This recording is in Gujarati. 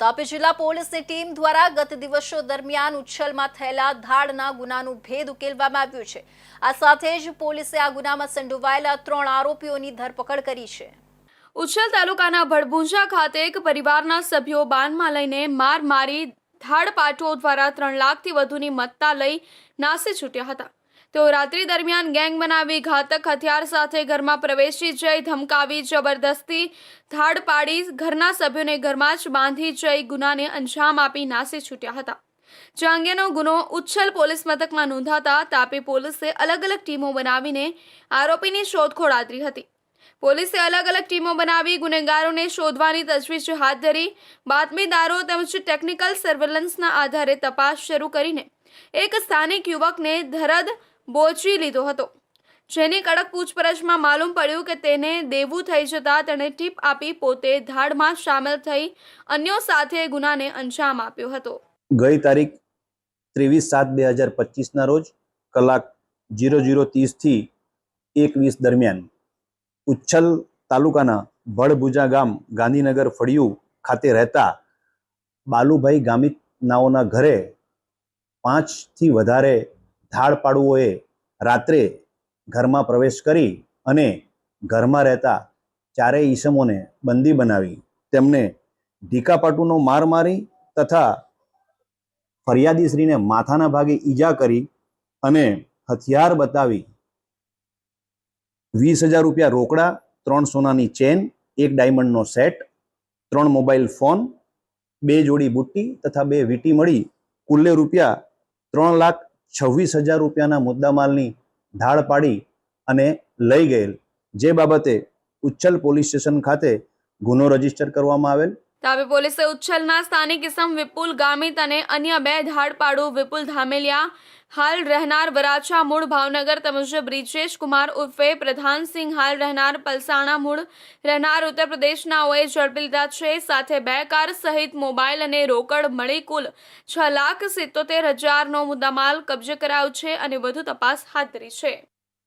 તાપી જિલ્લા પોલીસની ટીમ દ્વારા ગત દિવસો દરમિયાન ઉચ્છલમાં થયેલા ધાડના ગુનાનું ભેદ ઉકેલવામાં આવ્યું છે. આ સાથે જ પોલીસે આ ગુનામાં સંડોવાયેલા ત્રણ આરોપીઓની ધરપકડ કરી છે. ઉચ્છલ તાલુકાના ભડભુંજા ખાતે એક પરિવારના સભ્યો બાનમાં લઈને માર મારી ધાડ દ્વારા ત્રણ લાખથી વધુની મત્તા લઈ નાસી છૂટ્યા હતા. તેઓ રાત્રિ દરમિયાન ગેંગ બનાવી ઘાતક હથિયાર સાથે ઘરમાં પ્રવેશી જઈ ધમકાવી, જબરદસ્તી ધાડ પાડી, ઘરના સભ્યોને ઘરમાં જ બાંધી જઈ ગુનાને અંજામ આપી નાસી છૂટ્યા હતા. જે અંગેનો ગુનો ઉચ્છલ પોલીસ મથકમાં નોંધાતા તાપી પોલીસે અલગ અલગ ટીમો બનાવીને આરોપીની શોધખોળ આદરી હતી. પોલીસે અલગ અલગ ટીમો બનાવી ગુનેગારોને શોધવાની તજવીજ હાથ ધરી, બાતમીદારો તેમજ ટેકનિકલ સર્વેલન્સના આધારે તપાસ શરૂ કરીને એક સ્થાનિક યુવકને ધરદ બોચી લીધો હતો. જેની કડક પૂછપરછમાં માલુમ પડ્યું કે તેને દેવું થઈ જતાં તેણે ટીપ આપી પોતે ધાડમાં સામેલ થઈ અન્યો સાથે ગુનાને અંજામ આપ્યો હતો. ગઈ તારીખ ત્રેવીસ સાત બે હજાર પચીસના રોજ કલાક જીરો જીરો ત્રીસથી એકવીસ દરમિયાન ઉચ્છલ તાલુકાના ભડભુજા ગામ ગાંધીનગર ફળિયું ખાતે રહેતા બાલુભાઈ ગામિત નાઓના ઘરે પાંચથી વધારે ધાડપાડુઓએ રાત્રે ઘરમાં પ્રવેશ કરી અને ઘરમાં રહેતા ચારેય ઈસમોને બંદી બનાવી. તેમને ઢીકાપાટુનો માર મારી તથા ફરિયાદીશ્રીને માથાના ભાગે ઈજા કરી અને હથિયાર બતાવી વીસ હજાર રૂપિયા રોકડા, ત્રણ સોનાની ચેન, એક ડાયમંડનો સેટ, ત્રણ મોબાઈલ ફોન, બે જોડી બુટ્ટી તથા બે વીટી મળી કુલ્લે રૂપિયા ત્રણ લાખ છવ્વીસ હજાર રૂપિયાના મુદ્દામાલની ધાડ પાડી અને લઈ ગયેલ. જે બાબતે ઉચ્છલ પોલીસ સ્ટેશન ખાતે ગુનો રજિસ્ટર કરવામાં આવેલ. તાપી પોલીસે ઉચ્છલના સ્થાનિક ઇસમ વિપુલ ગામિત અને અન્ય બે ધાડપાડુ વિપુલ ધામેલિયા હાલ રહેનાર વરાછા મૂળ ભાવનગર તેમજ બ્રિજેશ કુમાર ઉર્ફે પ્રધાનસિંહ હાલ રહેનાર પલસાણા મૂળ. રહેનાર ઉત્તર પ્રદેશનાઓએ ઝડપી લીધા છે. સાથે બે કાર સહિત મોબાઈલ અને રોકડ મળી કુલ છ લાખ સિત્તોતેર હજારનો મુદ્દામાલ કબજે કરાયો છે અને વધુ તપાસ હાથ ધરી છે.